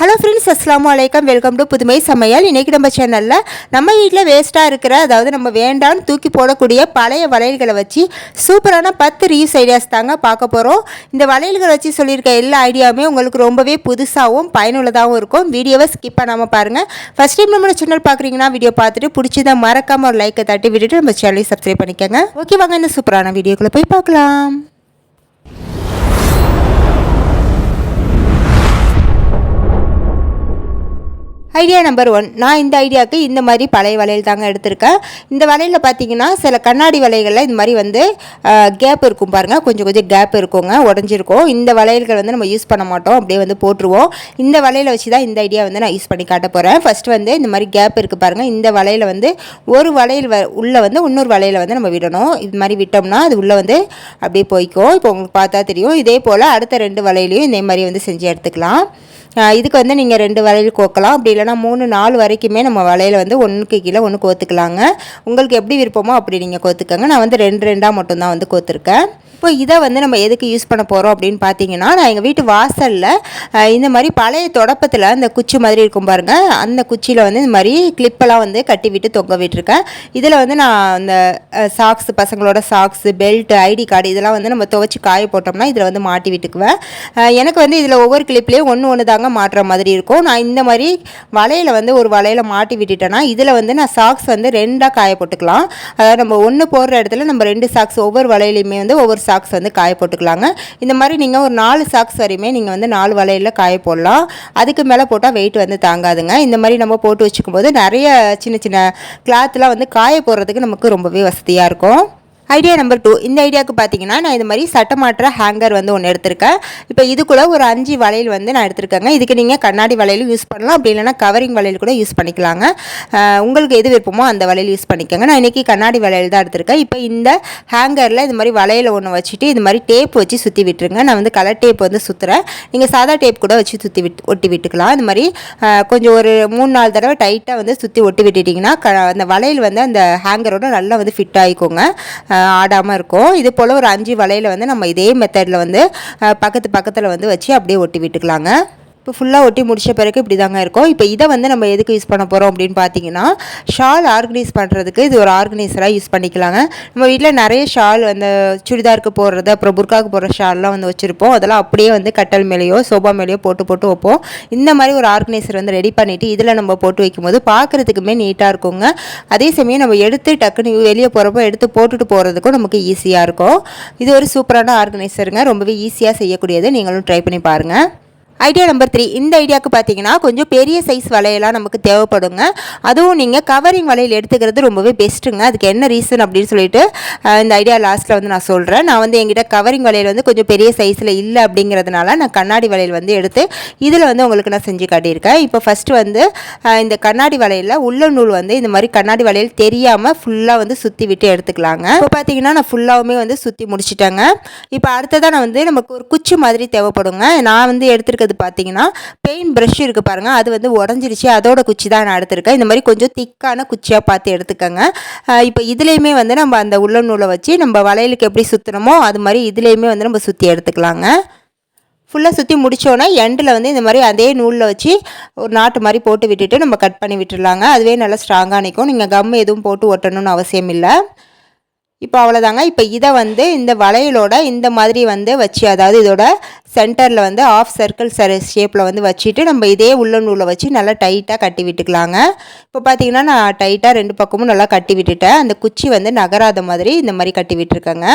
Hello friends அஸ்லாம் வலைக்கம் welcome to புதுமை சமையல் இன்றைக்கி நம்ம சேனலில் நம்ம வீட்டில் வேஸ்ட்டாக இருக்கிற அதாவது நம்ம வேண்டான்னு தூக்கி போடக்கூடிய பழைய வளையல்களை வச்சு சூப்பரான பத்து ரீயூஸ் ஐடியாஸ் தாங்க பார்க்க போகிறோம் இந்த வளையல்களை வச்சு சொல்லியிருக்க எல்லா ஐடியாவுமே உங்களுக்கு ரொம்பவே புதுசாகவும் பயனுள்ளதாகவும் இருக்கும். வீடியோவை ஸ்கிப் பண்ணாமல் பாருங்கள் ஃபஸ்ட் டைம் நம்ம சேனல் பார்க்குறீங்கன்னா வீடியோ பார்த்துட்டு பிடிச்சதை மறக்காமல் ஒரு லைக்கை தட்டி விட்டுட்டு நம்ம சேனலையும் சப்ஸ்கிரைப் பண்ணிக்கோங்க. ஓகே வாங்க இந்த சூப்பரான வீடியோக்குள்ளே போய் பார்க்கலாம். ஐடியா நம்பர் ஒன் நான் இந்த ஐடியாவுக்கு இந்த மாதிரி பழைய வளையல் தாங்க எடுத்திருக்கேன். இந்த வளையலில் பார்த்தீங்கன்னா சில கண்ணாடி வளையல்களில் இந்த மாதிரி வந்து கேப் இருக்கும் பாருங்கள் கொஞ்சம் கொஞ்சம் கேப் இருக்குங்க. உடஞ்சிருக்கும். இந்த வளையல்கள் வந்து நம்ம யூஸ் பண்ண மாட்டோம். அப்படியே வந்து போட்டுருவோம். இந்த வளையலை வச்சு தான் இந்த ஐடியா வந்து நான் யூஸ் பண்ணி காட்ட போகிறேன் ஃபஸ்ட்டு வந்து இந்த மாதிரி கேப் இருக்குது பாருங்கள் இந்த வளையல வந்து ஒரு வளையல் வ உள்ளே வந்து இன்னொரு வளையலை வந்து நம்ம விடணும். இது மாதிரி விட்டோம்னா அது உள்ளே வந்து அப்படியே போய்க்கும். இப்போ உங்களுக்கு பார்த்தா தெரியும். இதே போல் அடுத்த ரெண்டு வளையலையும் இதே மாதிரி வந்து செஞ்சு எடுத்துக்கலாம். இதுக்கு வந்து நீங்கள் ரெண்டு வளையல் கோக்கலாம். அப்படி இல்லைனா மூணு நாலு வரைக்குமே நம்ம வளையல் வந்து ஒன்றுக்கு கீழே ஒன்று கோத்துக்கலாங்க. உங்களுக்கு எப்படி விருப்பமோ அப்படி நீங்கள் கோத்துக்கோங்க. நான் வந்து ரெண்டு ரெண்டாக மட்டும்தான் வந்து கோத்துருக்கேன். இப்போ இதை வந்து நம்ம எதுக்கு யூஸ் பண்ண போகிறோம் அப்படின்னு பார்த்தீங்கன்னா நான் எங்கள் வீட்டு வாசலில் இந்த மாதிரி பழைய தொடப்பத்தில் அந்த குச்சி மாதிரி இருக்கும் பாருங்கள் அந்த குச்சியில் வந்து இந்த மாதிரி கிளிப்பெல்லாம் வந்து கட்டி விட்டு தொங்க விட்டுருக்கேன். இதில் வந்து நான் அந்த சாக்ஸ் பசங்களோட சாக்ஸு பெல்ட் ஐடி கார்டு இதெல்லாம் வந்து நம்ம துவச்சி காய போட்டோம்னா இதில் வந்து மாட்டி விட்டுக்குவேன். எனக்கு வந்து இதில் ஒவ்வொரு கிளிப்லேயும் ஒன்று ஒன்று தாங்க மாட்டுற மாதிரி இருக்கும். நான் இந்த மாதிரி வலையில் வந்து ஒரு வலையில் மாட்டி விட்டுட்டேன்னா இதில் வந்து நான் சாக்ஸ் வந்து ரெண்டாக காய போட்டுக்கலாம். அதாவது நம்ம ஒன்று போடுற இடத்துல நம்ம ரெண்டு சாக்ஸ் ஒவ்வொரு வலையிலையுமே வந்து ஒவ்வொரு சாக்ஸ் வந்து காய போட்டுக்கலாங்க. இந்த மாதிரி நீங்கள் ஒரு நாலு சாக்ஸ் வரையுமே நீங்கள் வந்து நாலு வலையில் காய போடலாம். அதுக்கு மேலே போட்டால் வெயிட் வந்து தாங்காதுங்க. இந்த மாதிரி நம்ம போட்டு வச்சுக்கும் போது நிறைய சின்ன சின்ன கிளாத்லாம் வந்து காய போடுறதுக்கு நமக்கு ரொம்பவே வசதியாக இருக்கும். ஐடியா நம்பர் டூ இந்த ஐடியாவுக்கு பார்த்தீங்கன்னா நான் இது மாதிரி சட்டமாற்ற ஹேங்கர் வந்து ஒன்று எடுத்திருக்கேன். இப்போ இதுக்குள்ளே ஒரு அஞ்சு வளையல் வந்து நான் எடுத்திருக்கேங்க. இதுக்கு நீங்கள் கண்ணாடி வளையலும் யூஸ் பண்ணலாம். அப்படி இல்லைனா கவரிங் வளையல் கூட யூஸ் பண்ணிக்கலாங்க. உங்களுக்கு எது விருப்பமோ அந்த வளையல் யூஸ் பண்ணிக்கோங்க. நான் இன்றைக்கி கண்ணாடி வளையல் தான் எடுத்திருக்கேன். இப்போ இந்த ஹேங்கரில் இது மாதிரி வளையல் ஒன்று வச்சுட்டு இது மாதிரி டேப் வச்சு சுற்றி விட்டுருங்க. நான் வந்து கலர் டேப் வந்து சுற்றுறேன் நீங்கள் சாதா டேப் கூட வச்சு சுற்றி விட்டு ஒட்டி விட்டுக்கலாம். இந்த மாதிரி கொஞ்சம் ஒரு மூணு நாலு தடவை டைட்டாக வந்து சுற்றி ஒட்டி விட்டுட்டிங்கன்னா க அந்த வளையல் வந்து அந்த ஹேங்கரோட நல்லா வந்து ஃபிட் ஆகிக்கோங்க ஆடாமல் இருக்கும். இது போல் ஒரு அஞ்சு வலையில் வந்து நம்ம இதே மெத்தடில் வந்து பக்கத்து பக்கத்தில் வந்து வச்சு அப்படியே ஒட்டி விட்டுக்கலாங்க. இப்போ ஃபுல்லாக ஒட்டி முடித்த பிறகு இப்படி தாங்க இருக்கும். இப்போ இதை வந்து நம்ம எதுக்கு யூஸ் பண்ண போகிறோம் அப்படின்னு பார்த்தீங்கன்னா ஷால் ஆர்கனைஸ் பண்ணுறதுக்கு இது ஒரு ஆர்கனைசராக யூஸ் பண்ணிக்கலாங்க. நம்ம வீட்டில் நிறைய ஷால் அந்த சுடிதாருக்கு போடுறது அப்புறம் புர்காவுக்கு போடுற ஷால்லாம் வந்து வச்சுருப்போம். அதெல்லாம் அப்படியே வந்து கட்டல் மேலேயோ சோபா மேலேயோ போட்டு போட்டு வைப்போம். இந்த மாதிரி ஒரு ஆர்கனைசர் வந்து ரெடி பண்ணிவிட்டு இதில் நம்ம போட்டு வைக்கும்போது பார்க்குறதுக்குமே நீட்டாக இருக்குங்க. அதே சமயம் நம்ம எடுத்து டக்குன்னு வெளியே போகிறப்போ எடுத்து போட்டுட்டு போகிறதுக்கும் நமக்கு ஈஸியாக இருக்கும். இது ஒரு சூப்பரான ஆர்கனைசருங்க ரொம்பவே ஈஸியாக செய்யக்கூடியது நீங்களும் ட்ரை பண்ணி பாருங்கள் ஐடியா நம்பர் த்ரீ இந்த ஐடியாவுக்கு பார்த்தீங்கன்னா கொஞ்சம் பெரிய சைஸ் வலையெல்லாம் நமக்கு தேவைப்படுங்க. அதுவும் நீங்கள் கவரிங் வலையில் எடுத்துக்கிறது ரொம்பவே பெஸ்ட்டுங்க அதுக்கு என்ன ரீசன் அப்படின்னு சொல்லிட்டு இந்த ஐடியா லாஸ்ட்டில் வந்து நான் சொல்கிறேன் நான் வந்து எங்கிட்ட கவரிங் வலையில் வந்து கொஞ்சம் பெரிய சைஸில் இல்லை அப்படிங்கிறதுனால நான் கண்ணாடி வலையில் வந்து எடுத்து இதில் வந்து உங்களுக்கு நான் செஞ்சு காட்டியிருக்கேன். இப்போ ஃபஸ்ட்டு வந்து இந்த கண்ணாடி வலையில் உள்ள நூல் வந்து இந்த மாதிரி கண்ணாடி வலையில் தெரியாமல் ஃபுல்லாக வந்து சுற்றி விட்டு எடுத்துக்கலாங்க. இப்போ பார்த்தீங்கன்னா நான் ஃபுல்லாகவுமே வந்து சுற்றி முடிச்சிட்டேங்க. இப்போ அடுத்ததாக நான் வந்து நமக்கு ஒரு குச்சி மாதிரி தேவைப்படுங்க. நான் வந்து எடுத்துருக்க அடுத்தது பார்த்தீங்கன்னா பெயின் ப்ரஷ் இருக்குது பாருங்கள் அது வந்து உடஞ்சிருச்சு. அதோட குச்சி தான் நான் எடுத்திருக்கேன். இந்த மாதிரி கொஞ்சம் திக்கான குச்சியாக பார்த்து எடுத்துக்கோங்க. இப்போ இதுலேயுமே வந்து நம்ம அந்த உள்ள நூலை வச்சு நம்ம வளையலுக்கு எப்படி சுற்றுனமோ அது மாதிரி இதுலேயுமே வந்து நம்ம சுற்றி எடுத்துக்கலாங்க. ஃபுல்லாக சுற்றி முடித்தோன்னே எண்டில் வந்து இந்த மாதிரி அதே நூலில் வச்சு ஒரு நாட்டு மாதிரி போட்டு விட்டுட்டு நம்ம கட் பண்ணி விட்டுடலாங்க அதுவே நல்லா ஸ்ட்ராங்காக நிற்கும் நீங்கள் கம் எதுவும் போட்டு ஒட்டணும்னு அவசியம் இல்லை. இப்போ அவ்வளோதாங்க இப்போ இதை வந்து இந்த வளையலோட இந்த மாதிரி வந்து வச்சு அதாவது இதோட சென்டரில் வந்து ஆஃப் சர்க்கிள் சர் ஷேப்பில் வந்து வச்சுட்டு நம்ம இதே உள்ள நூலை வச்சு நல்லா டைட்டாக கட்டி விட்டுக்கலாங்க. இப்போ பார்த்தீங்கன்னா நான் டைட்டாக ரெண்டு பக்கமும் நல்லா கட்டி விட்டுட்டேன். அந்த குச்சி வந்து நகராத மாதிரி இந்த மாதிரி கட்டி விட்டுருக்கேங்க.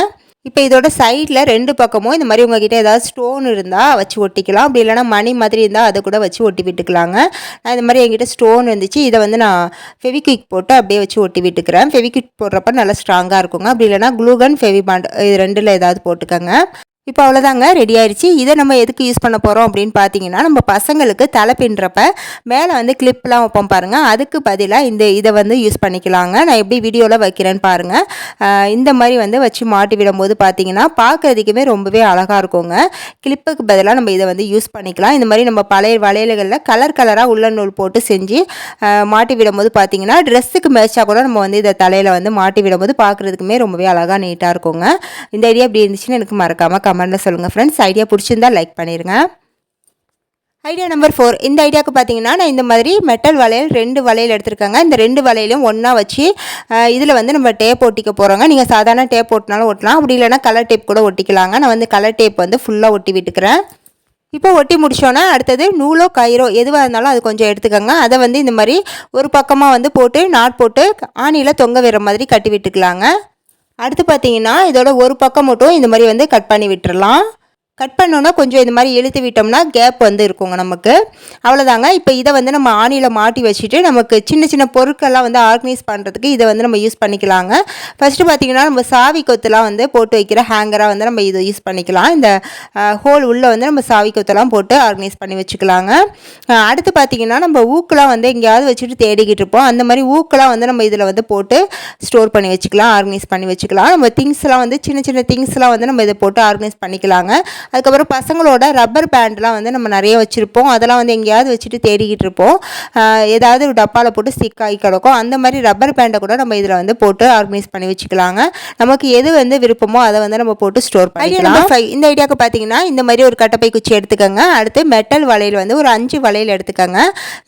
இப்போ இதோட சைடில் ரெண்டு பக்கமும் இந்த மாதிரி உங்ககிட்ட ஏதாவது ஸ்டோன் இருந்தால் வச்சு ஒட்டிக்கலாம். அப்படி இல்லைனா மணி மாதிரி இருந்தால் அதை கூட வச்சு ஒட்டி விட்டுக்கலாங்க. நான் இந்த மாதிரி என்கிட்ட ஸ்டோன் இருந்துச்சு. இதை வந்து நான் ஃபெவிக்விக் போட்டு அப்படியே வச்சு ஒட்டி விட்டுக்கிறேன். ஃபெவிக்விக் போடுறப்ப நல்லா ஸ்ட்ராங்காக இருக்குங்க. அப்படி இல்லைனா க்ளூகன் ஃபெவிபாண்ட் இது ரெண்டில் ஏதாவது போட்டுக்கோங்க. இப்போ அவ்வளோதாங்க ரெடி ஆயிடுச்சு இதை நம்ம எதுக்கு யூஸ் பண்ண போகிறோம் அப்படின்னு பார்த்தீங்கன்னா நம்ம பசங்களுக்கு தலை பின்றப்ப மேலே வந்து கிளிப்லாம் வைப்போம் பாருங்கள் அதுக்கு பதிலாக இந்த இதை வந்து யூஸ் பண்ணிக்கலாங்க. நான் எப்படி வீடியோவில் வைக்கிறேன்னு பாருங்கள் இந்த மாதிரி வந்து வச்சு மாட்டி விடும்போது பார்த்தீங்கன்னா பார்க்குறதுக்குமே ரொம்பவே அழகாக இருக்குங்க. கிளிப்புக்கு பதிலாக நம்ம இதை வந்து யூஸ் பண்ணிக்கலாம். இந்த மாதிரி நம்ம பழைய வளையல்களில் கலர் கலராக உள்ள நூல் போட்டு செஞ்சு மாட்டி விடும்போது பார்த்தீங்கன்னா ட்ரெஸ்ஸுக்கு மேட்சாக கூட நம்ம வந்து இதை தலையில் வந்து மாட்டி விடும்போது பார்க்குறதுக்குமே ரொம்பவே அழகாக நீட்டாக இருக்குங்க. இந்த ஐடியா எப்படி இருந்துச்சுன்னு எனக்கு மறக்காமல் கமெண்ட்டில் சொல்லுங்கள் ஃப்ரெண்ட்ஸ் ஐடியா பிடிச்சிருந்தா லைக் பண்ணிடுங்க ஐடியா நம்பர் ஃபோர் இந்த ஐடியாவுக்கு பார்த்தீங்கன்னா நான் இந்த மாதிரி மெட்டல் வளையல் ரெண்டு வளையல் எடுத்திருக்காங்க. இந்த ரெண்டு வளையலையும் ஒன்றா வச்சு இதில் வந்து நம்ம டேப் ஒட்டிக்க போகிறோங்க நீங்கள் சாதாரண டேப் ஒட்டினாலும் ஒட்டலாம். அப்படி இல்லைன்னா கலர் டேப் கூட ஒட்டிக்கலாங்க. நான் வந்து கலர் டேப் வந்து ஃபுல்லாக ஒட்டி விட்டுக்கிறேன். இப்போ ஒட்டி முடிச்சோன்னா அடுத்தது நூலோ கயிறோ எதுவாக இருந்தாலும் அது கொஞ்சம் எடுத்துக்கோங்க. அதை வந்து இந்த மாதிரி ஒரு பக்கமாக வந்து போட்டு நாட் போட்டு ஆணியில் தொங்க விடுற மாதிரி கட்டி விட்டுக்கலாங்க. அடுத்து பார்த்தீங்கன்னா இதோட ஒரு பக்கம் மட்டும் இந்த மாதிரி வந்து கட் பண்ணி விட்டுறலாம். கட் பண்ணோன்னா கொஞ்சம் இது மாதிரி இழுத்து விட்டோம்னா கேப் வந்து இருக்குங்க நமக்கு. அவ்வளோதாங்க இப்போ இதை வந்து நம்ம ஆணியில் மாட்டி வச்சுட்டு நமக்கு சின்ன சின்ன பொருட்கள்லாம் வந்து ஆர்கனைஸ் பண்ணுறதுக்கு இதை வந்து நம்ம யூஸ் பண்ணிக்கலாங்க. ஃபஸ்ட்டு பார்த்திங்கன்னா நம்ம சாவி கொத்துலாம் வந்து போட்டு வைக்கிற ஹேங்கராக வந்து நம்ம இதை யூஸ் பண்ணிக்கலாம். இந்த ஹோல் உள்ளே வந்து நம்ம சாவி கொத்தெல்லாம் போட்டு ஆர்கனைஸ் பண்ணி வச்சுக்கலாங்க. அடுத்து பார்த்திங்கன்னா நம்ம ஊக்கெலாம் வந்து எங்கேயாவது வச்சுட்டு தேடிக்கிட்டு இருப்போம். அந்த மாதிரி ஊக்கெலாம் வந்து நம்ம இதில் வந்து போட்டு ஸ்டோர் பண்ணி வச்சுக்கலாம் ஆர்கனைஸ் பண்ணி வச்சுக்கலாம். நம்ம திங்ஸ்லாம் வந்து சின்ன சின்ன திங்ஸ்லாம் வந்து நம்ம இதை போட்டு ஆர்கனைஸ் பண்ணிக்கலாங்க. அதுக்கப்புறம் பசங்களோட ரப்பர் பேண்ட்லாம் வந்து நம்ம நிறைய வச்சுருப்போம். அதெல்லாம் வந்து எங்கேயாவது வச்சுட்டு தேடிக்கிட்டு இருப்போம். ஏதாவது ஒரு டப்பாவில் போட்டு ஸ்டிக் ஆகி கிடக்கும். அந்த மாதிரி ரப்பர் பேண்டை கூட நம்ம இதில் வந்து போட்டு ஆர்கனைஸ் பண்ணி வச்சுக்கலாங்க. நமக்கு எது வந்து விருப்பமோ அதை வந்து நம்ம போட்டு ஸ்டோர் பண்ணிக்கலாம். இந்த ஐடியாவுக்கு பார்த்தீங்கன்னா இந்த மாதிரி ஒரு கட்டப்பை குச்சி எடுத்துக்கோங்க. அடுத்து மெட்டல் வளையல் வந்து ஒரு அஞ்சு வளையல் எடுத்துக்கோங்க.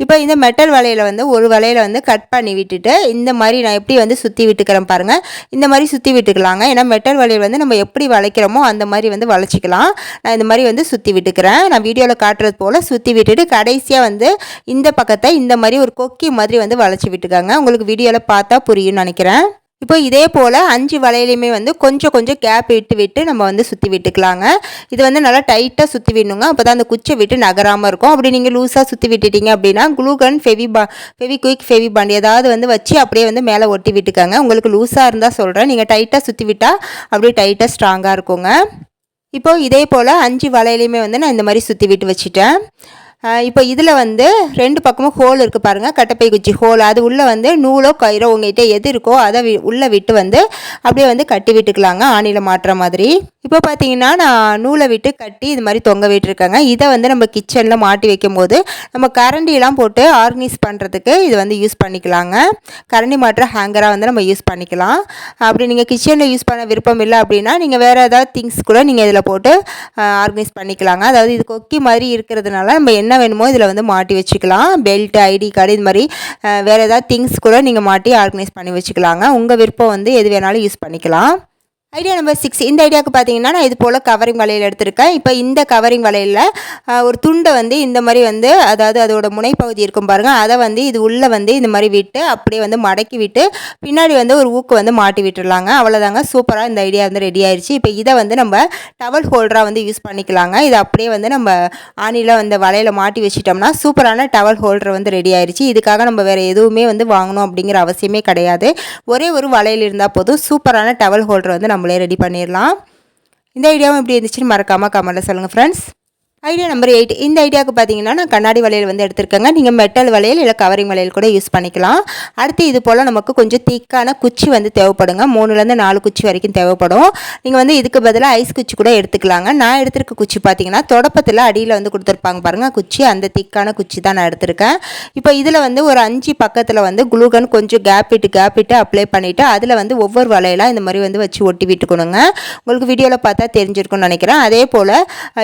இப்போ இந்த மெட்டல் வளையல வந்து ஒரு வளையல வந்து கட் பண்ணி விட்டுட்டு இந்த மாதிரி நான் எப்படி வந்து சுற்றி விட்டுக்கிறேன் பாருங்கள் இந்த மாதிரி சுற்றி விட்டுக்கலாங்க. ஏன்னா மெட்டல் வளையல் வந்து நம்ம எப்படி வளைக்கிறோமோ அந்த மாதிரி வந்து வளைச்சிக்கலாம். நான் இந்த மாதிரி வந்து சுற்றி விட்டுக்கிறேன். நான் வீடியோவில் காட்டுறது போல் சுற்றி விட்டுட்டு கடைசியாக வந்து இந்த பக்கத்தை இந்த மாதிரி ஒரு கொக்கி மாதிரி வந்து வளைச்சி விட்டுக்காங்க. உங்களுக்கு வீடியோவில் பார்த்தா புரியும்னு நினைக்கிறேன். இப்போ இதே போல் அஞ்சு வலையிலையுமே வந்து கொஞ்சம் கொஞ்சம் கேப் விட்டு விட்டு நம்ம வந்து சுற்றி விட்டுக்கலாங்க. இது வந்து நல்லா டைட்டாக சுற்றி விடணுங்க. அப்போ தான் அந்த குச்சை விட்டு நகராமல் இருக்கும். அப்படி நீங்கள் லூஸாக சுற்றி விட்டுட்டீங்க அப்படின்னா குளூகன் ஃபெவி பா ஃபெவி குயிக் ஃபெவி பாண்ட் ஏதாவது வந்து வச்சு அப்படியே வந்து மேலே ஒட்டி விட்டுக்காங்க. உங்களுக்கு லூஸாக இருந்தால் சொல்கிறேன் நீங்கள் டைட்டாக சுற்றி விட்டால் அப்படியே டைட்டாக ஸ்ட்ராங்காக இருக்குங்க. இப்போது இதே போல் அஞ்சு வலையிலையுமே வந்து நான் இந்த மாதிரி சுற்றி விட்டு வச்சுட்டேன். இப்போ இதில் வந்து ரெண்டு பக்கமும் ஹோல் இருக்குது பாருங்கள் கட்டப்பை குச்சி ஹோல் அது உள்ளே வந்து நூலோ கயிறோ உங்கள்கிட்ட எது இருக்கோ அதை வி உள்ளே விட்டு வந்து அப்படியே வந்து கட்டி விட்டுக்கலாங்க ஆணியில் மாட்டுற மாதிரி. இப்போ பார்த்தீங்கன்னா நான் நூலை விட்டு கட்டி இது மாதிரி தொங்க விட்டுருக்கேங்க. இதை வந்து நம்ம கிச்சனில் மாட்டி வைக்கும் போது நம்ம கரண்டிலாம் போட்டு ஆர்கனைஸ் பண்ணுறதுக்கு இது வந்து யூஸ் பண்ணிக்கலாங்க. கரண்டி மாட்டுற ஹேங்கராக வந்து நம்ம யூஸ் பண்ணிக்கலாம். அப்படி நீங்கள் கிச்சனில் யூஸ் பண்ண விருப்பம் இல்லை அப்படின்னா நீங்கள் வேறு ஏதாவது திங்ஸ் கூட நீங்கள் இதில் போட்டு ஆர்கனைஸ் பண்ணிக்கலாங்க. அதாவது இது கொக்கி மாதிரி இருக்கிறதுனால நம்ம என்ன என்ன வேணுமோ இதில் வந்து மாட்டி வச்சுக்கலாம். பெல்ட் ஐடி கார்டு இது மாதிரி வேறு ஏதாவது திங்ஸ் கூட நீங்கள் மாட்டி ஆர்கனைஸ் பண்ணி வச்சுக்கலாங்க. உங்கள் விருப்பம் வந்து எது வேணாலும் யூஸ் பண்ணிக்கலாம். ஐடியா நம்பர் சிக்ஸ் இந்த ஐடியாவுக்கு பார்த்தீங்கன்னா நான் இது போல் கவரிங் வலையில் எடுத்திருக்கேன். இப்போ இந்த கவரிங் வலையில் ஒரு துண்டை வந்து இந்த மாதிரி வந்து அதாவது அதோட முனைப்பகுதி இருக்கும் பாருங்கள் அதை வந்து இது உள்ளே வந்து இந்த மாதிரி விட்டு அப்படியே வந்து மடக்கி விட்டு பின்னாடி வந்து ஒரு ஊக்கு வந்து மாட்டி விட்டுடலாங்க அவ்வளோதாங்க சூப்பராக இந்த ஐடியா வந்து ரெடி ஆயிடுச்சு இப்போ இதை வந்து நம்ம டவல் ஹோல்டராக வந்து யூஸ் பண்ணிக்கலாங்க. இதை அப்படியே வந்து நம்ம ஆணியில் வந்து வலையில் மாட்டி வச்சிட்டோம்னா சூப்பரான டவல் ஹோல்டர் வந்து ரெடி ஆயிடுச்சு இதுக்காக நம்ம வேறு எதுவுமே வந்து வாங்கணும் அப்படிங்கிற அவசியமே கிடையாது. ஒரே ஒரு வலையில் இருந்தால் போதும். சூப்பரான டவல் ஹோல்டர் வந்து நம்ம நம்மளே ரெடி பண்ணிடலாம். இந்த ஐடியாவும் எப்படி இருந்துச்சுன்னு மறக்காமல் கமெண்ட்டில் சொல்லுங்கள் ஃப்ரெண்ட்ஸ் ஐடியா நம்பர் எயிட் இந்த ஐடியாவுக்கு பார்த்தீங்கன்னா நான் கண்ணாடி வளையல் வந்து எடுத்திருக்கேங்க. நீங்கள் மெட்டல் வளையல் இல்லை கவரிங் வளையல் கூட யூஸ் பண்ணிக்கலாம். அடுத்து இது போல் நமக்கு கொஞ்சம் திக்கான குச்சி வந்து தேவைப்படுங்க. மூணுலேருந்து நாலு குச்சி வரைக்கும் தேவைப்படும். நீங்கள் வந்து இதுக்கு பதிலாக ஐஸ் குச்சி கூட எடுத்துக்கலாங்க. நான் எடுத்திருக்க குச்சி பார்த்தீங்கன்னா தொடப்பத்தில் அடியில் வந்து கொடுத்துருப்பாங்க பாருங்கள் குச்சி அந்த திக்கான குச்சி தான் நான் எடுத்திருக்கேன். இப்போ இதில் வந்து ஒரு அஞ்சு பக்கத்தில் வந்து குளூகன் கொஞ்சம் கேப் விட்டு கேப் விட்டு அப்ளை பண்ணிவிட்டு அதில் வந்து ஒவ்வொரு வளையலாக இந்த மாதிரி வந்து வச்சு ஒட்டி விட்டுக்கணுங்க. உங்களுக்கு வீடியோவில் பார்த்தா தெரிஞ்சிருக்கும்னு நினைக்கிறேன். அதே போல்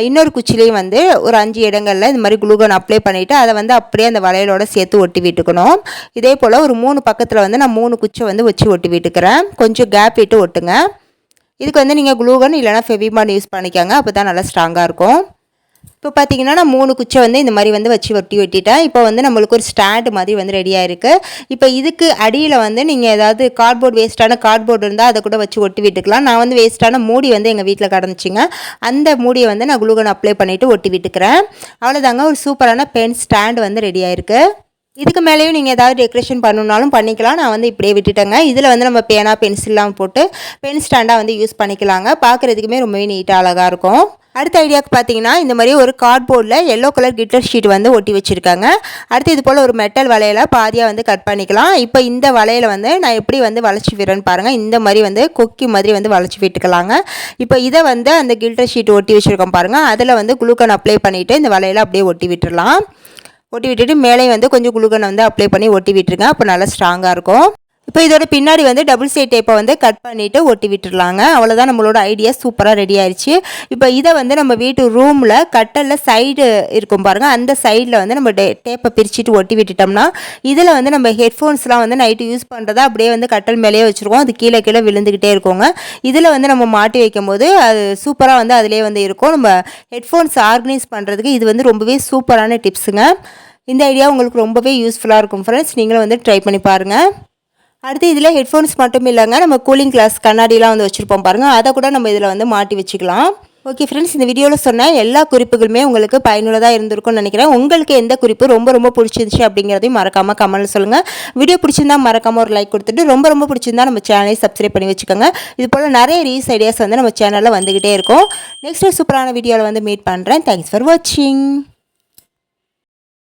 இன்னொரு குச்சிலையும் வந்து வந்து ஒரு அஞ்சு இடங்களில் இந்த மாதிரி குளுகன் அப்ளை பண்ணிவிட்டு அதை வந்து அப்படியே அந்த வளையலோட சேர்த்து ஒட்டி விட்டுக்கணும். இதே போல் ஒரு மூணு பக்கத்தில் வந்து நான் மூணு குச்சை வந்து வச்சு ஒட்டி விட்டுக்கிறேன். கொஞ்சம் கேப் விட்டு ஒட்டுங்க. இதுக்கு வந்து நீங்கள் குளூகன் இல்லைனா ஃபெவிமான் யூஸ் பண்ணிக்கோங்க. அப்போ தான் நல்லா ஸ்ட்ராங்காக இருக்கும். இப்போ பார்த்தீங்கன்னா நான் மூணு குச்சை வந்து இந்த மாதிரி வந்து வச்சு ஒட்டி வெட்டிட்டேன். இப்போ வந்து நம்மளுக்கு ஒரு ஸ்டாண்டு மாதிரி வந்து ரெடியாக இருக்குது இப்போ இதுக்கு அடியில் வந்து நீங்கள் ஏதாவது கார்ட்போர்ட் வேஸ்ட்டான கார்ட்போர்டு இருந்தால் அதை கூட வச்சு ஒட்டி விட்டுக்கலாம். நான் வந்து வேஸ்ட்டான மூடி வந்து எங்கள் வீட்டில் கடந்துச்சிங்க. அந்த மூடியை வந்து நான் குளுகன் அப்ளை பண்ணிவிட்டு ஒட்டி விட்டுக்கிறேன். அவ்வளோதாங்க ஒரு சூப்பரான பென் ஸ்டாண்டு வந்து ரெடியாக இருக்குது இதுக்கு மேலேயும் நீங்கள் ஏதாவது டெக்கரேஷன் பண்ணணுனாலும் பண்ணிக்கலாம். நான் வந்து இப்படியே விட்டுட்டேங்க. இதில் வந்து நம்ம பேனா பென்சில்லாம் போட்டு பென் ஸ்டாண்டாக வந்து யூஸ் பண்ணிக்கலாங்க. பார்க்குறதுக்குமே ரொம்பவே நீட்டாக அழகாக இருக்கும். அடுத்த ஐடியாவுக்கு பார்த்தீங்கன்னா இந்த மாதிரி ஒரு கார்ட்போர்டில் எல்லோ கலர் கிட்டர் ஷீட் வந்து ஒட்டி வச்சுருக்காங்க. அடுத்து இது போல் ஒரு மெட்டல் வலையில் பாதியாக வந்து கட் பண்ணிக்கலாம். இப்போ இந்த வலையில் வந்து நான் எப்படி வந்து வளைச்சி விடுறேன்னு பாருங்கள் இந்த மாதிரி வந்து கொக்கி மாதிரி வந்து வளைச்சி விட்டுக்கலாங்க. இப்போ இதை வந்து அந்த கில்டர் ஷீட் ஒட்டி வச்சுருக்கோம் பாருங்கள் அதில் வந்து குளுக்கன் அப்ளை பண்ணிவிட்டு இந்த வலையில் அப்படியே ஒட்டி விட்டுடலாம் ஒட்டி விட்டுட்டு மேலே வந்து கொஞ்சம் குளுக்கனை வந்து அப்ளை பண்ணி ஒட்டி விட்டுருங்க. அப்போ நல்லா ஸ்ட்ராங்காக இருக்கும். இப்போ இதோட பின்னாடி வந்து டபுள் சைட் டேப்பை வந்து கட் பண்ணிவிட்டு ஒட்டி விட்டுடலாங்க. அவ்வளோதான் நம்மளோட ஐடியா சூப்பராக ரெடி ஆயிடுச்சு இப்போ இதை வந்து நம்ம வீட்டு ரூமில் கட்டலில் சைடு இருக்கும் பாருங்கள் அந்த சைடில் வந்து நம்ம டே டேப்பை பிரிச்சுட்டு ஒட்டி விட்டுட்டோம்னா இதில் வந்து நம்ம ஹெட்ஃபோன்ஸ்லாம் வந்து நைட்டு யூஸ் பண்ணுறதா அப்படியே வந்து கட்டல் மேலேயே வச்சுருக்கோம். அது கீழே கீழே விழுந்துக்கிட்டே இருக்கோங்க. இதில் வந்து நம்ம மாட்டி வைக்கும் போது அது சூப்பராக வந்து அதிலே வந்து இருக்கும். நம்ம ஹெட்ஃபோன்ஸ் ஆர்கனைஸ் பண்ணுறதுக்கு இது வந்து ரொம்பவே சூப்பரான டிப்ஸுங்க இந்த ஐடியா உங்களுக்கு ரொம்பவே யூஸ்ஃபுல்லாக இருக்கும் ஃப்ரெண்ட்ஸ் நீங்களும் வந்து ட்ரை பண்ணி பாருங்கள் அடுத்து இதில் ஹெட்ஃபோன்ஸ் மட்டும் இல்லைங்க. நம்ம கூலிங் கிளாஸ் கண்ணாடிலாம் வந்து வச்சுருப்போம் பாருங்கள் அதை கூட நம்ம இதில் வந்து மாட்டி வச்சுக்கலாம். ஓகே ஃப்ரெண்ட்ஸ் இந்த வீடியோவில் சொன்ன எல்லா குறிப்புகளுமே உங்களுக்கு பயனுள்ளதாக இருந்திருக்கும்னு நினைக்கிறேன். உங்களுக்கு எந்த குறிப்பு ரொம்ப ரொம்ப பிடிச்சிருந்துச்சு அப்படிங்கிறதையும் மறக்காமல் கமெண்ட் சொல்லுங்கள் வீடியோ பிடிச்சிருந்தா மறக்காமல் ஒரு லைக் கொடுத்துட்டு ரொம்ப ரொம்ப பிடிச்சிருந்தா நம்ம சேனலை சப்ஸ்கிரைப் பண்ணி வச்சுக்கோங்க. இது போல் நிறைய ரீஸ் ஐடியாஸ் வந்து நம்ம சேனலில் வந்துக்கிட்டே இருக்கும். நெக்ஸ்ட் சூப்பரான வீடியோவில் வந்து மீட் பண்ணுறேன் தேங்க்ஸ் ஃபார் வாட்சிங்